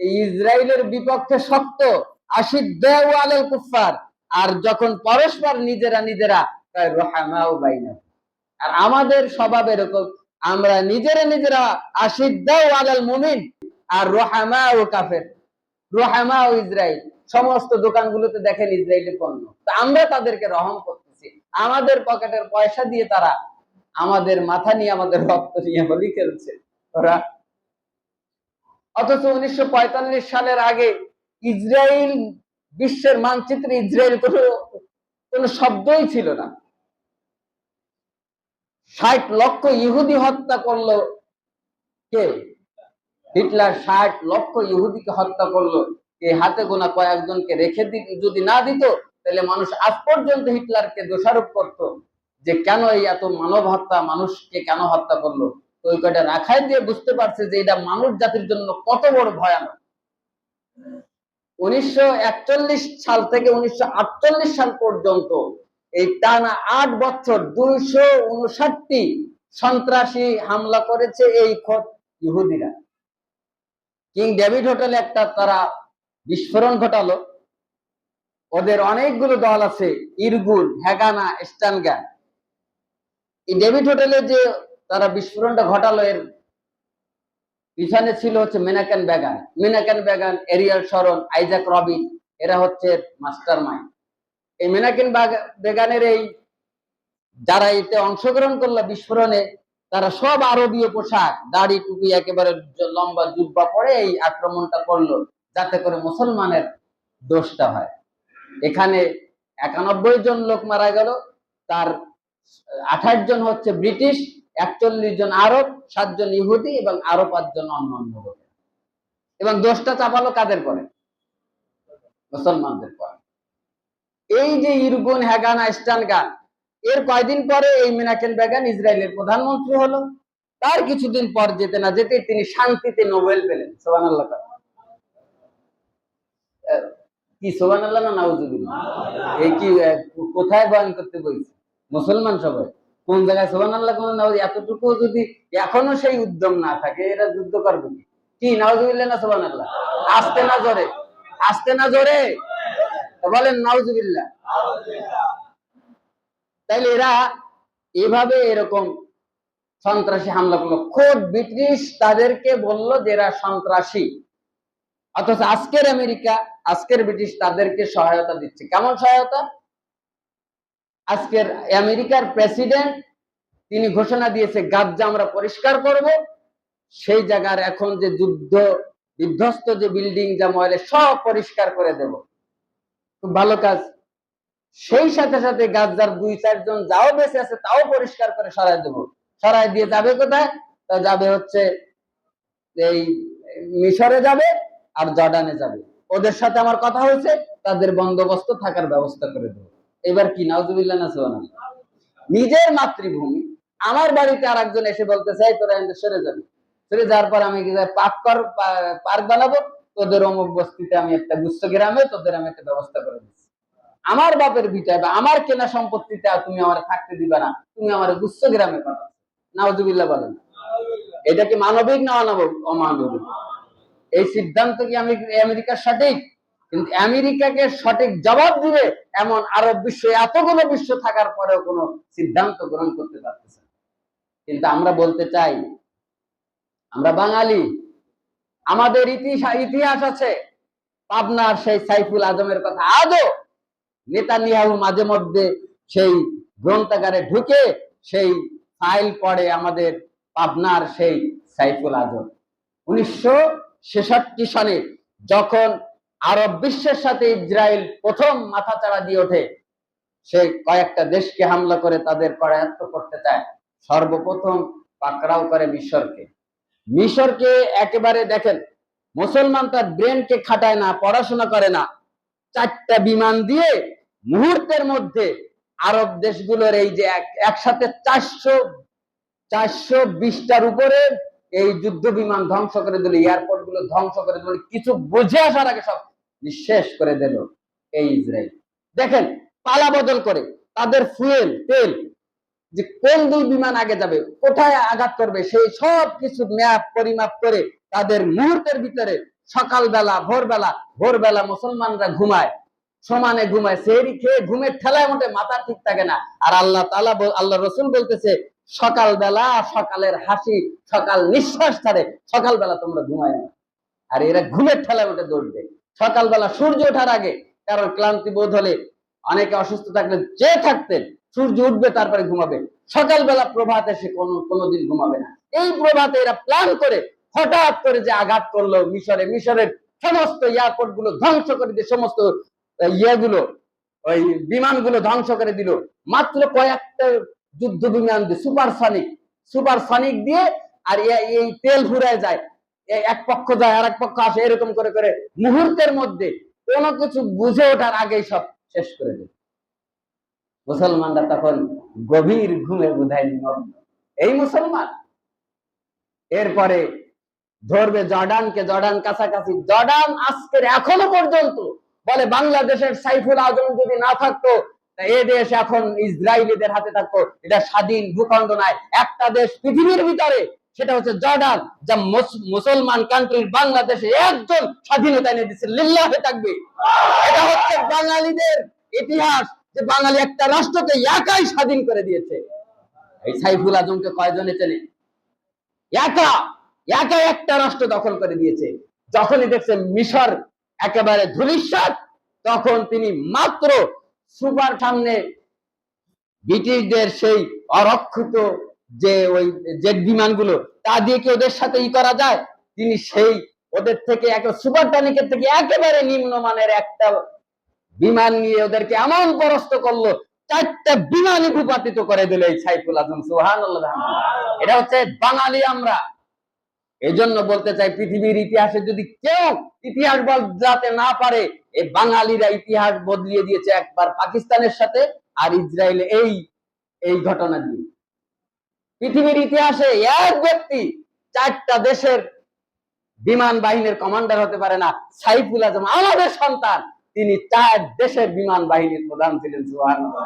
ইসরায়েলের বিপক্ষে শক্ত আশিদ্দাউ আলাল কুফার আর যখন পরস্পর নিজেরা নিজেরা রহামাও বাইনা। আর আমাদের স্বভাব এরকম, আমরা নিজেরা নিজেরা আশিদ্দাউ আলাল মুমিন আর রহামাও কাফের। রহামাও ইসরায়েল সমস্ত দোকানগুলোতে দেখেন ইসরায়েলি পণ্য। তা আমরা তাদেরকে রহম করতেছি। আমাদের পকেটের পয়সা দিয়ে তারা আমাদের মাথা নিয়ে, আমাদের রক্ত নিয়ে হোলি খেলছে। ওরা অথচ উনিশশো পঁয়তাল্লিশ সালের আগে ইসরায়েল, বিশ্বের মানচিত্রে ইসরায়েল কোনো কোনো শব্দই ছিল না। ষাট লক্ষ ইহুদি হত্যা করল কে? হিটলার ষাট লক্ষ ইহুদিকে হত্যা করল এই হাতে গোনা কয়েকজনকে রেখে যদি না দিত, তাহলে মানুষ আজ পর্যন্ত হিটলারকে দোষারোপ করত যে কেন এই এত মানব হত্যা, মানুষকে কেন হত্যা করল? ওই কয়টা রাখাই দিয়ে বুঝতে পারছে যে এটা মানুষ জাতির জন্য কত বড় ভয়ানক। উনিশশো সাল থেকে উনিশশো সাল পর্যন্ত এই টানা আট বছর দুইশো উনষাটটি সন্ত্রাসী হামলা করেছে এই খোদ ইহুদিরা। কিং ডেভিড হোটেলে একটা তারা বিস্ফোরণ ঘটালো। ওদের অনেকগুলো দল আছে, ইরগুল হ্যাগানা স্টানগান। এই ডেভিড হোটেলে যে তারা বিস্ফোরণটা ঘটালো এর পিছনে ছিল হচ্ছে Menachem Begin Menachem Begin Ariel Sharon, Isaac Rabin, এরা হচ্ছে মাস্টার মাইন্ড এই মেনাকেন বেগানের এই যারা এতে অংশগ্রহণ করল বিস্ফোরণে, তারা সব আরবীয় পোশাক, দাড়ি, টুপি, একেবারে লম্বা জুব্বা পরে এই আক্রমণটা করল, যাতে করে মুসলমানের দোষটা হয়। এখানে একানব্বই জন লোক মারা গেল, তার আঠাশ জন হচ্ছে ব্রিটিশ একচল্লিশ জন আরব, সাতজন ইহুদি এবং আরও পাঁচজন অন্য অন্য এবং দোষটা চাপালো কাদের করে মুসলমানদের পরে। এই যে ইরগুন হ্যাগানা স্টানগান এর কয়দিন পরে এই মিনাকেল বেগান ইসরায়েলের প্রধানমন্ত্রী হলো। তার কিছুদিন পর যেতে না যেতে তিনি শান্তিতে নোবেল পেলেন। সোহান আল্লাহ কি সোহান আল্লাহ না নাউজুবিল্লাহ? এই কি কোথায় বয়ান করতে বলছে? মুসলমান সবাই? কোন জায়গায় সোহান আল্লাহ, কোন নাউজ এতটুকু যদি এখনও সেই উদ্যম না থাকে, এরা যুদ্ধ করবে কি? কি, নাউজুবিল্লাহ না সোহান আল্লাহ? আসতে না জোরে। আসতে না জোরে? বলেন, নাউজুবিল্লাহ। তাইলে এরা এভাবে এরকম সন্ত্রাসী হামলা করল। খোদ ব্রিটিশ তাদেরকে বলল যে এরা সন্ত্রাসী। অথচ আজকের আমেরিকা, আজকের ব্রিটিশ তাদেরকে সহায়তা দিচ্ছে। কেমন সহায়তা? আজকের আমেরিকার প্রেসিডেন্ট, তিনি ঘোষণা দিয়েছে, গাজ্জা আমরা পরিষ্কার করব। সেই জায়গার এখন যে যুদ্ধ, বিধ্বস্ত যে বিল্ডিং, যা ময়লে, সব পরিষ্কার করে দেব। খুব ভালো কাজ। সেই সাথে সাথে গাজ্জার দুই চারজন যাও বেঁচে আছে, তাও পরিষ্কার করে সরাই দেব। সরাই দিয়ে যাবে কোথায়? তা যাবে হচ্ছে এই মিশরে যাবে আর জর্ডানে যাবে। ওদের সাথে আমার কথা হয়েছে, তাদের বন্দোবস্ত থাকার ব্যবস্থা করে দেবো। এবার কি, নাউজুবিল্লাহ না নিজের মাতৃভূমি। আমার বাড়িতে আর একজন এসে বলতে চাই তোরা সরে যাবি। সরে যাওয়ার পর আমি কি পার্ক কর পার্ক বানাবো। তোদের অমুক বস্তিতে আমি একটা গুচ্ছ গ্রামে, তোদের আমি একটা ব্যবস্থা করে দিচ্ছি। আমার বাপের ভিটায় বা আমার কেনা সম্পত্তিতে তুমি আমার থাকতে দিবে না, তুমি আমার গুচ্ছ গ্রামে পাঠাও। নাউজুবিল্লাহ বলেন। এটা কি মানবিক না অমানবিক? এই সিদ্ধান্ত কি আমি আমেরিকার সঠিক? কিন্তু আমেরিকাকে সঠিক জবাব দিবে এমন আরব বিশ্ব, এতগুলো বিশ্ব থাকার পরেও কোনো সিদ্ধান্ত গ্রহণ করতে পারতেছে কিন্তু আমরা বলতে চাই, আমরা বাঙালি, আমাদের ইতিহাস আছে। পাবনার সেই সাইফুল আজমের কথা আজও নেতানিয়াহু মাঝে মধ্যে সেই গ্রন্থাগারে ঢুকে সেই ফাইল পড়ে আমাদের পাবনার সেই সাইফুল আজম। উনিশশো ছেষট্টি সালে যখন আরব বিশ্বের সাথে ইসরায়েল প্রথম মাথাচাড়া দিয়ে ওঠে। সে কয়েকটা দেশকে হামলা করে তাদের করায়ত্ত করতে চায়। সর্বপ্রথম পাকড়াও করে মিশরকে। মিশরকে একেবারে দেখেন, মুসলমান তার ব্রেনকে খাটায় না, পড়াশোনা করে না। চারটা বিমান দিয়ে মুহূর্তের মধ্যে আরব দেশগুলোর এই যে একসাথে চারশো চারশো বিশটার উপরে এই যুদ্ধ বিমান ধ্বংস করে দিল এয়ারপোর্টগুলো ধ্বংস করে দিল। কিছু বুঝে আসার আগে সব নিঃশেষ করে দিল এই ইসরায়েল। দেখেন, পালা বদল করে, তাদের ফুয়েল, তেল, যে কোন দুই বিমান আগে যাবে, কোথায় আঘাত করবে, সেই সব কিছু ম্যাপ পরিমাপ করে তাদের মুহূর্তের ভিতরে সকালবেলা, ভোরবেলা ভোরবেলা মুসলমানরা ঘুমায়, সমানে ঘুমায়, সেহরি খেয়ে ঘুমের ঠেলায় মোটে মাথা ঠিক থাকে না। আর আল্লাহ তালা আল্লাহ রসুল বলতেছে, সকালবেলা সকালের হাসি, সকাল নিঃশ্বাস ছাড়ে, সকালবেলা তোমরা ঘুমায় না। আর এরা ঘুমের ঠেলায় উঠে দৌড়বে। সকালবেলা সূর্য ওঠার আগে কারণ ক্লান্তি বোধ হলে অনেকে অসুস্থ থাকলে যে থাকতেন, সূর্য উঠবে, তারপরে ঘুমাবে। সকালবেলা প্রভাতে সে কোনো, কোনোদিন ঘুমাবে না। এই প্রভাতে এরা প্ল্যান করে হঠাৎ করে যে আঘাত করল মিশরে, মিশরের সমস্ত এয়ারপোর্টগুলো ধ্বংস করে দিয়ে সমস্ত ইয়েগুলো, ওই বিমানগুলো ধ্বংস করে দিল। মাত্র কয়েকটা যুদ্ধ বিমান দিয়ে, সুপারসনিক সুপারসনিক দিয়ে, আর এই তেল ফুরায় যায়। এক পক্ষ যায় আর এক পক্ষ আসে, এরকম করে করে মুহূর্তের মধ্যে কোনো কিছু বুঝে ওঠার আগেই সব শেষ করে দেয়। মুসলমানরা তখন গভীর ঘুমে বোধহয় নিমগ্ন। এই মুসলমান! এরপরে ধরবে জর্ডানকে, জর্ডান কাছাকাছি। জর্ডান আজকের এখনও পর্যন্ত বলে বাংলাদেশের সাইফুল আজম যদি না থাকতো এ দেশ এখন ইসরায়েলিদের হাতে থাকতো। এটা স্বাধীন ভূখণ্ড নয়। একটা দেশ পৃথিবীর ভিতরে সেটা হচ্ছে জর্ডান, যা মুসলমান কান্ট্রির বাংলাদেশে একজন স্বাধীনতা এনে দিচ্ছে লিল্লাহে থাকবে এটা হচ্ছে বাঙালিদের ইতিহাস, যে বাঙালি একটা রাষ্ট্রকে একাই স্বাধীন করে দিয়েছে। এই সাইফুল আজমকে কয়জনে চেনে? একা একা একটা রাষ্ট্র দখল করে দিয়েছে। যখনই দেখছে মিশর একেবারে ধুলিস্বাদ তখন তিনি মাত্র সুপার সামনে ব্রিটিশদের সেই অরক্ষিত যে ওই জেট বিমানগুলো, তা দিয়ে কি ওদের সাথে ই করা যায়? তিনি সেই ওদের থেকে এক সুপার টনিকের থেকে একেবারে নিম্নমানের একটা বিমান নিয়ে ওদেরকে এমন পরস্ত করল, চারটা বিমানই ভূপাতিত করে দিল এই সাইফুল আজম সুহান এটা হচ্ছে বাঙালি আমরা। এই জন্য বলতে চাই, পৃথিবীর ইতিহাসে যদি কেউ ইতিহাস বদলাতে না পারে এই বাঙালিরা ইতিহাস বদলিয়ে দিয়েছে একবার পাকিস্তানের সাথে আর ইসরায়েল এই এই ঘটনা দিয়ে। পৃথিবীর ইতিহাসে এক ব্যক্তি চারটা দেশের বিমান বাহিনীর কমান্ডার হতে পারে না। সাইফুল আজম আমাদের সন্তান। তিনি চার দেশের বিমান বাহিনীর প্রধান ছিলেন, সুবহানাল্লাহ।